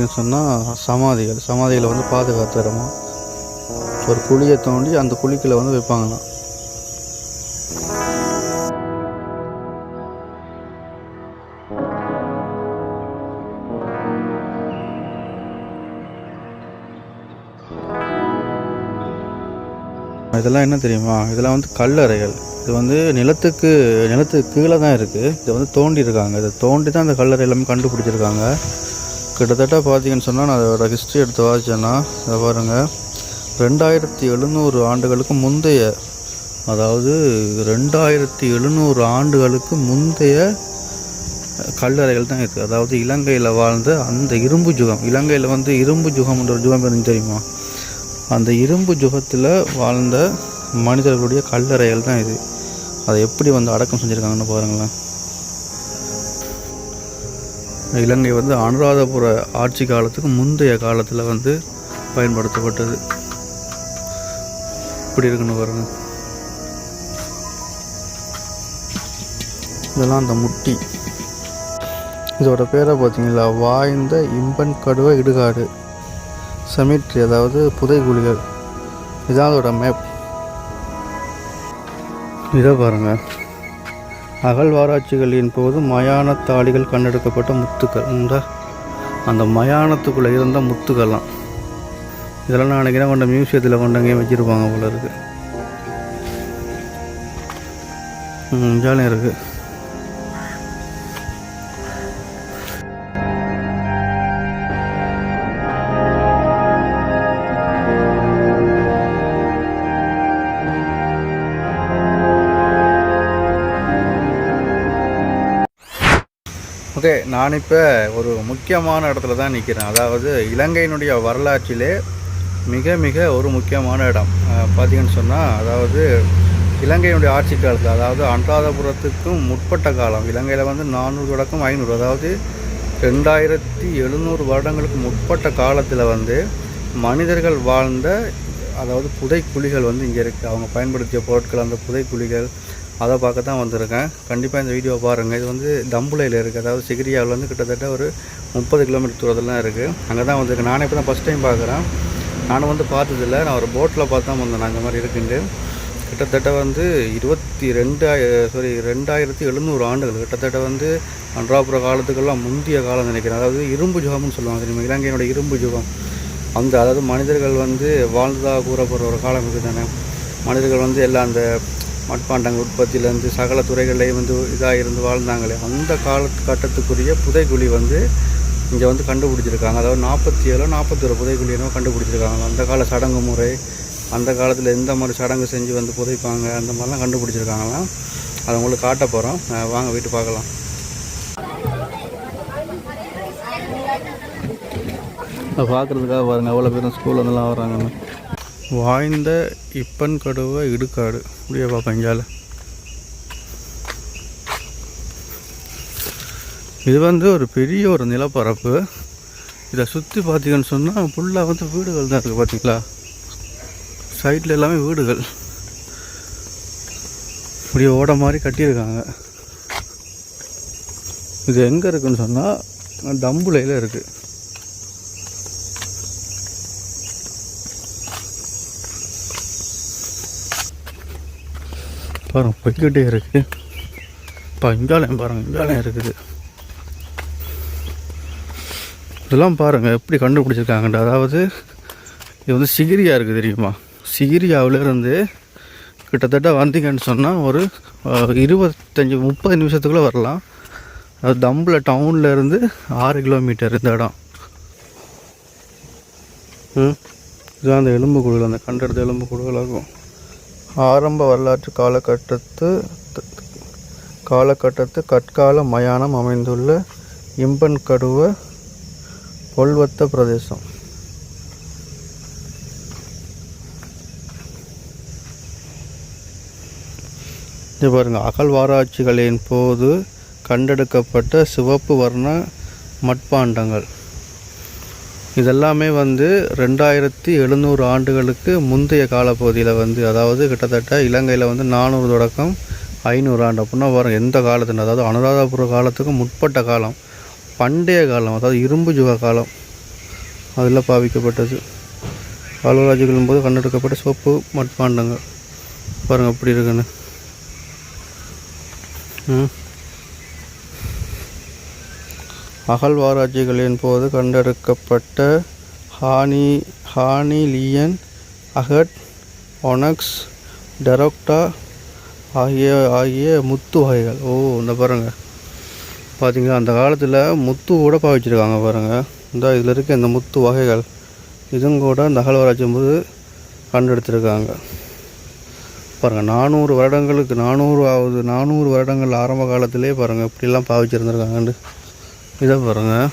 அப்படின்னு சொன்னால் சமாதிகள். சமாதிகளை வந்து பாதுகாத்த இடமா ஒரு குழியை தோண்டி அந்த குழிக்குள்ள வந்து வைப்பாங்களாம். இதெல்லாம் என்ன தெரியுமா? இதெல்லாம் வந்து கல்லறைகள். இது வந்து நிலத்துக்கு நிலத்துக்கு கீழே தான் இருக்குது இதை வந்து தோண்டி இருக்காங்க இதை தோண்டி தான் அந்த கல்லறை எல்லாமே கண்டுபிடிச்சிருக்காங்க. கிட்டத்தட்ட பார்த்தீங்கன்னு சொன்னால் நான் அதோட ஹிஸ்ட்ரி எடுத்து வாசிச்சேன்னா இதை பாருங்கள் ரெண்டாயிரத்தி எழுநூறு ஆண்டுகளுக்கு முந்தைய அதாவது ரெண்டாயிரத்தி எழுநூறு ஆண்டுகளுக்கு முந்தைய கல்லறைகள் தான் இருக்குது அதாவது இலங்கையில் வாழ்ந்த அந்த இரும்பு ஜுகம். இலங்கையில் வந்து இரும்பு ஜுகம்ன்ற ஒரு ஜுகம் இருந்து தெரியுமா? அந்த இரும்பு ஜுகத்தில் வாழ்ந்த மனிதர்களுடைய கல்லறைகள் தான் இது. அதை எப்படி வந்து அடக்கம் செஞ்சுருக்காங்கன்னு பாருங்களேன். இலங்கை வந்து அனுராதபுர ஆட்சி காலத்துக்கு முந்தைய காலத்தில் வந்து பயன்படுத்தப்பட்டது. இப்படி இருக்குன்னு பாருங்க. இதெல்லாம் அந்த முட்டி. இதோட பேரை பார்த்தீங்களா? வாய்ந்த இம்பன் கடுவ இடுகாடு. செமிட்ரி அதாவது புதைகுழிகள் இதான் அதோட மேப் இதை பாருங்கள் அகழ்வாராய்ச்சிகளின் போது மயான தாளிகள் கண்டெடுக்கப்பட்ட முத்துக்கள். இந்த அந்த மயானத்துக்குள்ளே இருந்த முத்துக்கள்லாம். இதெல்லாம் நான் நினைக்கிறேன் கொண்ட மியூசியத்தில் கொண்டு அங்கேயும் வச்சுருப்பாங்க போல இருக்குது ஜாலியாக இருக்குது ஓகே நான் இப்போ ஒரு முக்கியமான இடத்துல தான் நிற்கிறேன் அதாவது இலங்கையினுடைய வரலாற்றிலே மிக மிக ஒரு முக்கியமான இடம். பார்த்தீங்கன்னு சொன்னால் அதாவது இலங்கையினுடைய ஆட்சி காலத்தில் அதாவது அன்றாதபுரத்துக்கும் முற்பட்ட காலம் இலங்கையில் வந்து நானூறு தொடக்கம் ஐநூறு அதாவது ரெண்டாயிரத்தி எழுநூறு வருடங்களுக்கு முற்பட்ட காலத்தில் வந்து மனிதர்கள் வாழ்ந்த அதாவது புதைக்குழிகள் வந்து இங்கே இருக்குது அவங்க பயன்படுத்திய பொருட்கள் அந்த புதைக்குழிகள் அதை பார்க்க தான் வந்திருக்கேன். கண்டிப்பாக இந்த வீடியோ பாருங்கள் இது வந்து தம்புலையில் இருக்குது அதாவது சிகிரியாவிலேருந்து கிட்டத்தட்ட ஒரு முப்பது கிலோமீட்டர் தூரத்துலாம் இருக்குது அங்கே தான் வந்திருக்கேன். நானே இப்போ தான் ஃபஸ்ட் டைம் பார்க்குறேன். நானும் வந்து பார்த்ததில்ல. நான் ஒரு போட்டில் பார்த்து தான் வந்தேன். அந்த மாதிரி இருக்குண்டு கிட்டத்தட்ட வந்து இருபத்தி ரெண்டாய சாரி ரெண்டாயிரத்தி எழுநூறு ஆண்டுகள். கிட்டத்தட்ட வந்து அன்றாபுர காலத்துக்கெல்லாம் முந்தைய காலம் நினைக்கிறேன். அதாவது இரும்பு யுகம்னு சொல்லுவாங்க தெரியுமா? இலங்கையினோட இரும்பு யுகம் அந்த அதாவது மனிதர்கள் வந்து வாழ்ந்ததாக கூறப்படுற ஒரு காலம் இருக்குது தானே மனிதர்கள் வந்து எல்லாம் அந்த மட்பாண்டங்கள் உற்பத்தியிலேருந்து சகல துறைகள்லையும் வந்து இதாக இருந்து வாழ்ந்தாங்களே. அந்த காலகட்டத்துக்குரிய புதைக்குழி வந்து இங்கே வந்து கண்டுபிடிச்சிருக்காங்க. அதாவது நாற்பத்தி ஏழோ நாற்பத்தொரு புதைக்குழி என்னவோ கண்டுபிடிச்சிருக்காங்க. அந்த கால சடங்கு முறை அந்த காலத்தில் எந்த மாதிரி சடங்கு செஞ்சு வந்து புதைப்பாங்க அந்த மாதிரிலாம் கண்டுபிடிச்சிருக்காங்களாம் அதை உங்களுக்கு காட்ட போகிறோம் வாங்க வீட்டு பார்க்கலாம். பார்க்குறதுக்காக பாருங்கள் எவ்வளோ பேரும் ஸ்கூல்ல இருந்தெல்லாம் வராங்கன்னு வாய்ந்த இப்பன் கடுவ இடுகாடு அப்படியே பார்ப்பேன் இங்கால இது வந்து ஒரு பெரிய ஒரு நிலப்பரப்பு. இதை சுற்றி பார்த்தீங்கன்னு சொன்னால் ஃபுல்லாக வந்து வீடுகள் தான் இருக்குது பார்த்தீங்களா? சைடில் எல்லாமே வீடுகள். இப்படியே ஓட மாதிரி கட்டியிருக்காங்க. இது எங்கே இருக்குதுன்னு சொன்னால் டம்புலையில் இருக்குது பாருங்க போய்கிட்டே இருக்கு. இப்போ இங்காலயம் பாருங்க இங்காலயம் இருக்குது. இதெல்லாம் பாருங்க எப்படி கண்டுபிடிச்சிருக்காங்கன்ற அதாவது இது வந்து சிகிரியா இருக்குது தெரியுமா? சிகிரியாவிலேருந்து கிட்டத்தட்ட வந்தீங்கன்னு சொன்னால் ஒரு இருபத்தஞ்சி முப்பது நிமிஷத்துக்குள்ளே வரலாம். அது தம்பில் டவுனில் இருந்து ஆறு கிலோமீட்டர் இந்த இடம். இதுதான் அந்த எலும்பு குழுவில் அந்த கண்டெடுத்த எலும்பு குழுக்களாகும் ஆரம்ப வரலாற்று காலகட்டத்து காலகட்டத்து கற்கால மயானம் அமைந்துள்ள இம்பன் கடுவ பொல்வத்த பிரதேசம். இது பாருங்க அகழ்வாராய்ச்சிகளின் போது கண்டெடுக்கப்பட்ட சிவப்பு வர்ண மட்பாண்டங்கள். இதெல்லாமே வந்து ரெண்டாயிரத்தி எழுநூறு ஆண்டுகளுக்கு முந்தைய காலப்பகுதியில் வந்து அதாவது கிட்டத்தட்ட இலங்கையில் வந்து நானூறு தொடக்கம் ஐநூறு ஆண்டு. அப்படின்னா வரும் எந்த காலத்துல? அதாவது அனுராதபுர காலத்துக்கு முற்பட்ட காலம். பண்டைய காலம் அதாவது இரும்பு யுக காலம். அதில் பாவிக்கப்பட்டது. அலுவலாஜிகளின் போது கண்டெடுக்கப்பட்ட சோப்பு மட்பாண்டங்கள். பாருங்கள் அப்படி இருக்குன்னு. ம். அகழ்வாராய்ச்சிகளின் போது கண்டெடுக்கப்பட்ட ஹானி ஹானிலியன் அகட் ஒனக்ஸ் டெரோக்டா ஆகிய ஆகிய முத்து வகைகள். ஓ இந்த பாருங்கள் பார்த்தீங்களா அந்த காலத்தில் முத்து கூட பாவிச்சிருக்காங்க பாருங்கள் இந்த இதில் இருக்க இந்த முத்து வகைகள். இதுவும் கூட இந்த அகழ்வாராய்ச்சியும் போது கண்டெடுத்திருக்காங்க. பாருங்கள் நானூறு வருடங்களுக்கு நானூறு ஆகுது நானூறு வருடங்கள் ஆரம்ப காலத்திலே பாருங்கள் இப்படிலாம் பாவிச்சிருந்துருக்காங்கன்னு இதை பாருங்கள்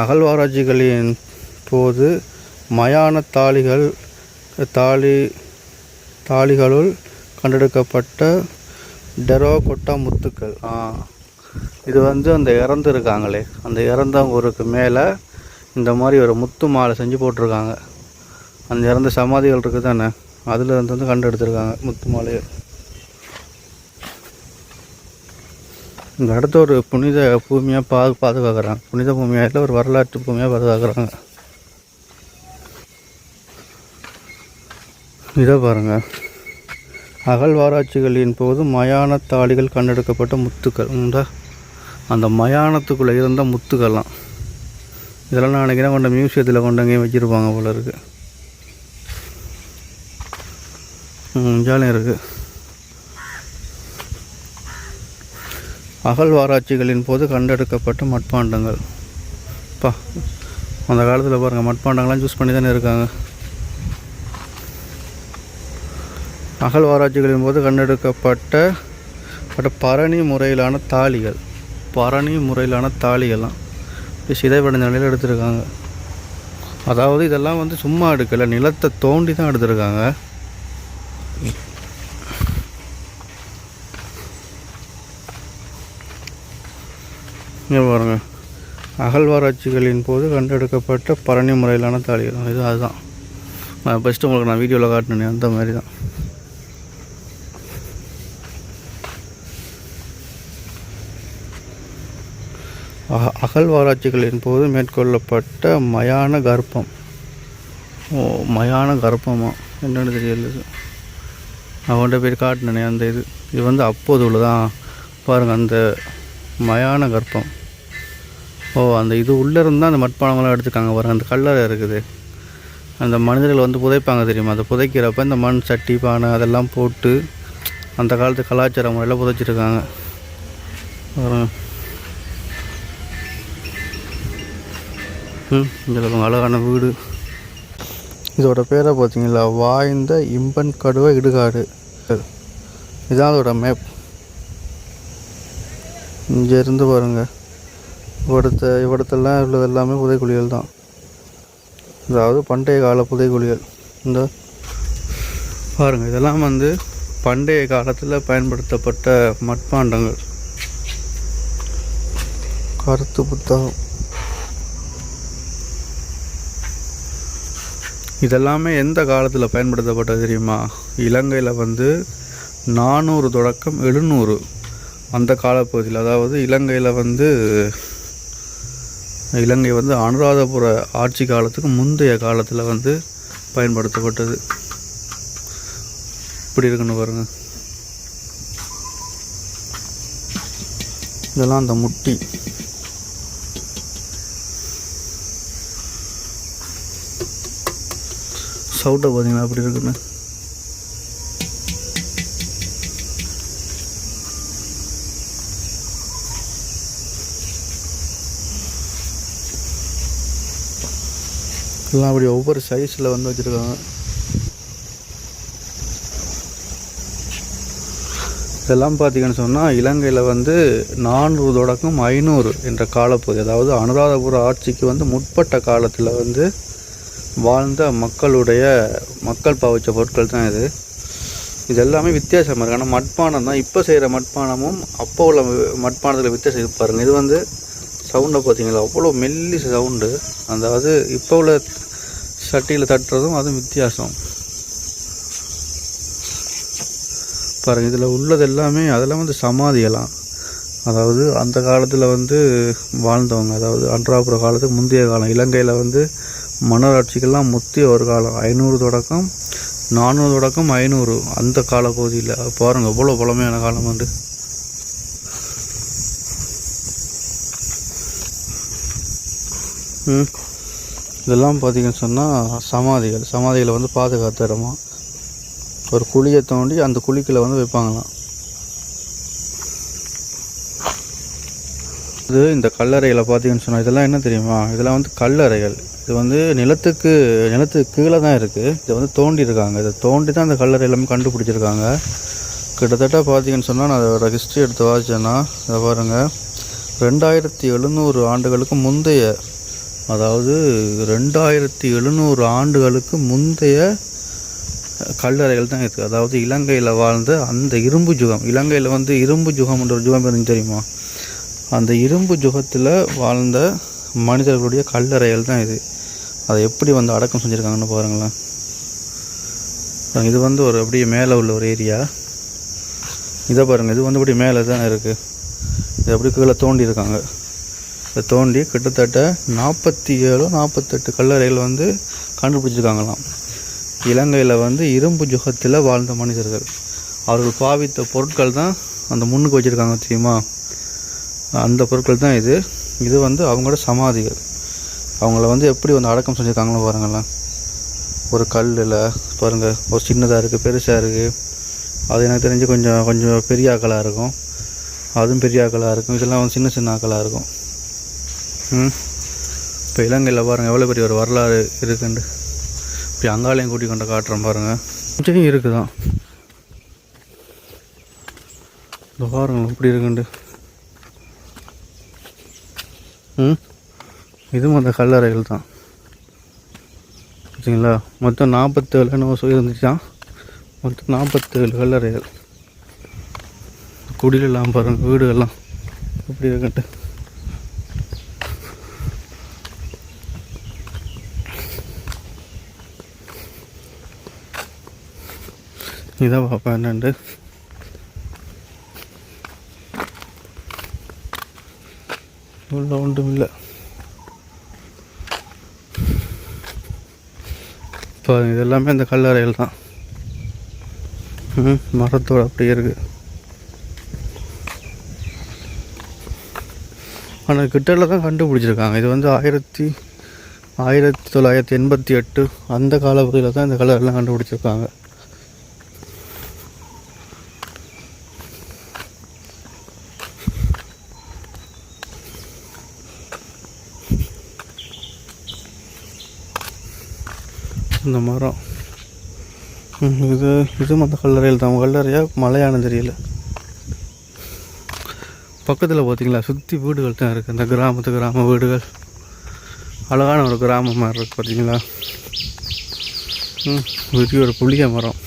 அகழ்வாராய்ச்சிகளின் போது மயான தாளிகள் தாலி தாளிகளுள் கண்டெடுக்கப்பட்ட டெரோகொட்டா முத்துக்கள் ஆ இது வந்து அந்த இறந்துருக்காங்களே அந்த இறந்தவங்களுக்கு மேலே இந்த மாதிரி ஒரு முத்து மாலை செஞ்சு போட்டிருக்காங்க. அந்த இறந்த சமாதிகள் இருக்குது தானே அதில் வந்து வந்து கண்டெடுத்துருக்காங்க முத்து மாலையை. இந்த இடத்த ஒரு புனித பூமியாக பா பாதுகாக்கிறாங்க. புனித பூமியாக இல்லை ஒரு வரலாற்று பூமியாக பாதுகாக்கிறாங்க. இதை பாருங்கள் அகழ்வாராய்ச்சிகளின் போது மயான தாளிகள் கண்டெடுக்கப்பட்ட முத்துக்கள். இந்த அந்த மயானத்துக்குள்ளே இருந்த முத்துக்கள்லாம். இதெல்லாம் நான் நினைக்கிறேன் கொண்ட மியூசியத்தில் கொண்டு அங்கேயும் வச்சுருப்பாங்க போல இருக்குது ஜாலியாக இருக்குது அகழ்வாராய்ச்சிகளின் போது கண்டெடுக்கப்பட்ட மட்பாண்டங்கள். பா அந்த காலத்தில் பாருங்கள் மட்பாண்டங்கள்லாம் யூஸ் பண்ணி தானே இருக்காங்க அகழ்வாராய்ச்சிகளின் போது கண்டெடுக்கப்பட்ட பட்ட பரணி முறையிலான தாலிகள் பரணி முறையிலான தாளிகள்லாம் இப்படி சிதைவடைந்த நிலையில் எடுத்திருக்காங்க. அதாவது இதெல்லாம் வந்து சும்மா எடுக்கலை நிலத்தை தோண்டி தான் எடுத்திருக்காங்க. இங்கே பாருங்கள் அகழ்வாராய்ச்சிகளின் போது கண்டெடுக்கப்பட்ட பரணி முறையிலான தாளிகள். இது அதுதான். நான் ஃபஸ்ட்டு உங்களுக்கு நான் வீடியோவில் காட்டினேன் அந்த மாதிரி தான் அக அகழ்வாராய்ச்சிகளின் போது மேற்கொள்ளப்பட்ட மயான கர்ப்பம். ஓ மயான கர்ப்பமா? என்னென்னு தெரியல நான் அவன்கிட்ட போய் காட்டினேன் அந்த இது. இது வந்து அப்போது உள்ளதான் பாருங்கள் அந்த மயான கர்ப்பம். ஓ அந்த இது உள்ளே இருந்தால் அந்த மட்பானங்கள்லாம் எடுத்துக்காங்க வர அந்த கல்லறை இருக்குது. அந்த மனிதர்கள் வந்து புதைப்பாங்க தெரியுமா? அதை புதைக்கிறப்ப இந்த மண் சட்டி பானை அதெல்லாம் போட்டு அந்த காலத்து கலாச்சார முறையில் புதைச்சிருக்காங்க. ம் இதில் அழகான வீடு. இதோட பேரை பார்த்தீங்களா? வாய்ந்த இம்பன் கடுவ இடுகாடு. இதுதான் அதோட மேப் இங்கேருந்து பாருங்கள் இவ்விடத்த இவ்விடத்தெல்லாம் உள்ளது எல்லாமே புதைக்குழிகள் தான். அதாவது பண்டைய கால புதைக்குழிகள் இந்த பாருங்கள் இதெல்லாம் வந்து பண்டைய காலத்தில் பயன்படுத்தப்பட்ட மட்பாண்டங்கள். கருத்து புத்தகம். இதெல்லாமே எந்த காலத்தில் பயன்படுத்தப்பட்டது தெரியுமா? இலங்கையில் வந்து நானூறு தொடக்கம் எழுநூறு அந்த காலப்பகுதியில். அதாவது இலங்கையில் வந்து இலங்கை வந்து அனுராதபுர ஆட்சி காலத்துக்கு முந்தைய காலத்தில் வந்து பயன்படுத்தப்பட்டது. இப்படி இருக்குன்னு பாருங்க. இதெல்லாம் அந்த முட்டி. சவுட்டை பார்த்தீங்கன்னா அப்படி இருக்குன்னு. எல்லாம் அப்படி ஒவ்வொரு சைஸில் வந்து வச்சுருக்காங்க. இதெல்லாம் பார்த்தீங்கன்னு சொன்னால் இலங்கையில் வந்து நானூறு தொடக்கம் ஐநூறு என்ற காலப்பகுதி அதாவது அனுராதபுர ஆட்சிக்கு வந்து முற்பட்ட காலத்தில் வந்து வாழ்ந்த மக்களுடைய மக்கள் பாவிச்ச பொருட்கள் தான் இது. இது எல்லாமே வித்தியாசமாக இருக்குது ஆனால் மட்பானம் தான். இப்போ செய்கிற மட்பானமும் அப்போ உள்ள மட்பானத்தில் வித்தியாசம் இருக்கு இது வந்து சவுண்டை பார்த்தீங்களா? அவ்வளோ மெல்லி சவுண்டு அதாவது இப்போ உள்ள சட்டியில் தட்டுறதும் அதுவும் வித்தியாசம். பாருங்க இதில் உள்ளது எல்லாமே அதெல்லாம் வந்து சமாதியெல்லாம் அதாவது அந்த காலத்தில் வந்து வாழ்ந்தவங்க அதாவது அன்றாபுர காலத்துக்கு முந்தைய காலம் இலங்கையில் வந்து மன்னராட்சிக்கெல்லாம் முத்திய ஒரு காலம். ஐநூறு தொடக்கம் நானூறு தொடக்கம் ஐநூறு அந்த காலப்பகுதியில். பாருங்கள் எவ்வளோ பழமையான காலம் வந்து. இதெல்லாம் பார்த்தீங்கன்னு சொன்னால் சமாதிகள். சமாதிகளை வந்து பாதுகாத்த இடமா? ஒரு குழியை தோண்டி அந்த குழிக்குள்ளே வந்து வைப்பாங்களாம். இது இந்த கல்லறைகளை பார்த்தீங்கன்னு சொன்னால் இதெல்லாம் என்ன தெரியுமா? இதெல்லாம் வந்து கல்லறைகள். இது வந்து நிலத்துக்கு நிலத்துக்கு கீழே தான் இருக்குது இதை வந்து தோண்டி இருக்காங்க இதை தோண்டி தான் இந்த கல்லறை எல்லாமே கண்டுபிடிச்சிருக்காங்க. கிட்டத்தட்ட பார்த்தீங்கன்னு சொன்னால் நான் அதோட ஹிஸ்ட்ரி எடுத்து வாசிச்சேன்னா இதை பாருங்கள் ரெண்டாயிரத்தி எழுநூறு ஆண்டுகளுக்கு முந்தைய அதாவது ரெண்டாயிரத்தி எழுநூறு ஆண்டுகளுக்கு முந்தைய கல்லறைகள் தான் இருக்குது அதாவது இலங்கையில் வாழ்ந்த அந்த இரும்பு ஜுகம். இலங்கையில் வந்து இரும்பு ஜுகம்ன்ற ஒரு ஜுகம் இருந்து தெரியுமா? அந்த இரும்பு ஜுகத்தில் வாழ்ந்த மனிதர்களுடைய கல்லறைகள் தான் இது. அதை எப்படி வந்து அடக்கம் செஞ்சுருக்காங்கன்னு பாருங்களேன். இது வந்து ஒரு அப்படியே மேலே உள்ள ஒரு ஏரியா. இதை பாருங்கள் இது வந்து அப்படியே மேலே தான் இருக்குது இது அப்படி கீழே தோண்டியிருக்காங்க. இதை தோண்டி கிட்டத்தட்ட நாற்பத்தி ஏழோ நாற்பத்தெட்டு கல்லறைகள் வந்து கண்டுபிடிச்சிருக்காங்களாம். இலங்கையில் வந்து இரும்பு ஜுகத்தில் வாழ்ந்த மனிதர்கள். அவர்கள் பாவித்த பொருட்கள் தான் அந்த முன்னுக்கு வச்சுருக்காங்க தெரியுமா? அந்த பொருட்கள் தான் இது. இது வந்து அவங்களோட சமாதிகள். அவங்கள வந்து எப்படி வந்து அடக்கம் செஞ்சுருக்காங்களோ பாருங்களேன். ஒரு கல்லில் பாருங்கள் ஒரு சின்னதாக இருக்குது பெருசாக இருக்குது அது எனக்கு தெரிஞ்சு கொஞ்சம் கொஞ்சம் பெரிய ஆக்களாக இருக்கும். அதுவும் பெரிய ஆக்களாக இருக்கும். இதெல்லாம் வந்து சின்ன சின்ன ஆக்களாக இருக்கும். இப்போ இலங்கையில் பாருங்கள் எவ்வளோ பெரிய ஒரு வரலாறு இருக்குண்டு. இப்படி அங்காளையும் கூட்டி கொண்டு காட்டுறேன் பாருங்கள் கொஞ்சம் இருக்குதான். இந்த பாருங்கள் எப்படி இருக்குண்டு. ம். இதுவும் அந்த கல்லறைகள் தான். சரிங்களா மொத்தம் நாற்பத்தேழு என்னவோ சொல்லி இருந்துச்சான் மொத்தம் நாற்பத்தேழு கல்லறைகள். குடிலெல்லாம் பாருங்கள் வீடுகள்லாம் எப்படி இருக்குன்ட்டு இதை பார்ப்பேன் என்னண்டு? உள்ள ஒன்றும் இல்லை இப்போ இது எல்லாமே இந்த தான். மரத்தோடு அப்படியே இருக்குது ஆனால் கிட்டல தான் கண்டுபிடிச்சிருக்காங்க. இது வந்து ஆயிரத்தி ஆயிரத்தி தொள்ளாயிரத்தி எண்பத்தி எட்டு அந்த காலப்பகுதியில் தான் இந்த கலர்லாம் கண்டுபிடிச்சிருக்காங்க. இந்த மரம். இது இதுவும் அந்த கல்லறையில் தான். கல்லறையா? மலையானு தெரியல. பக்கத்தில் பார்த்தீங்களா சுற்றி வீடுகள் தான் இருக்குது இந்த கிராமத்து கிராம வீடுகள். அழகான ஒரு கிராமம் மாதிரி இருக்குது பார்த்தீங்களா ம் ஒரு புளிய மரம்.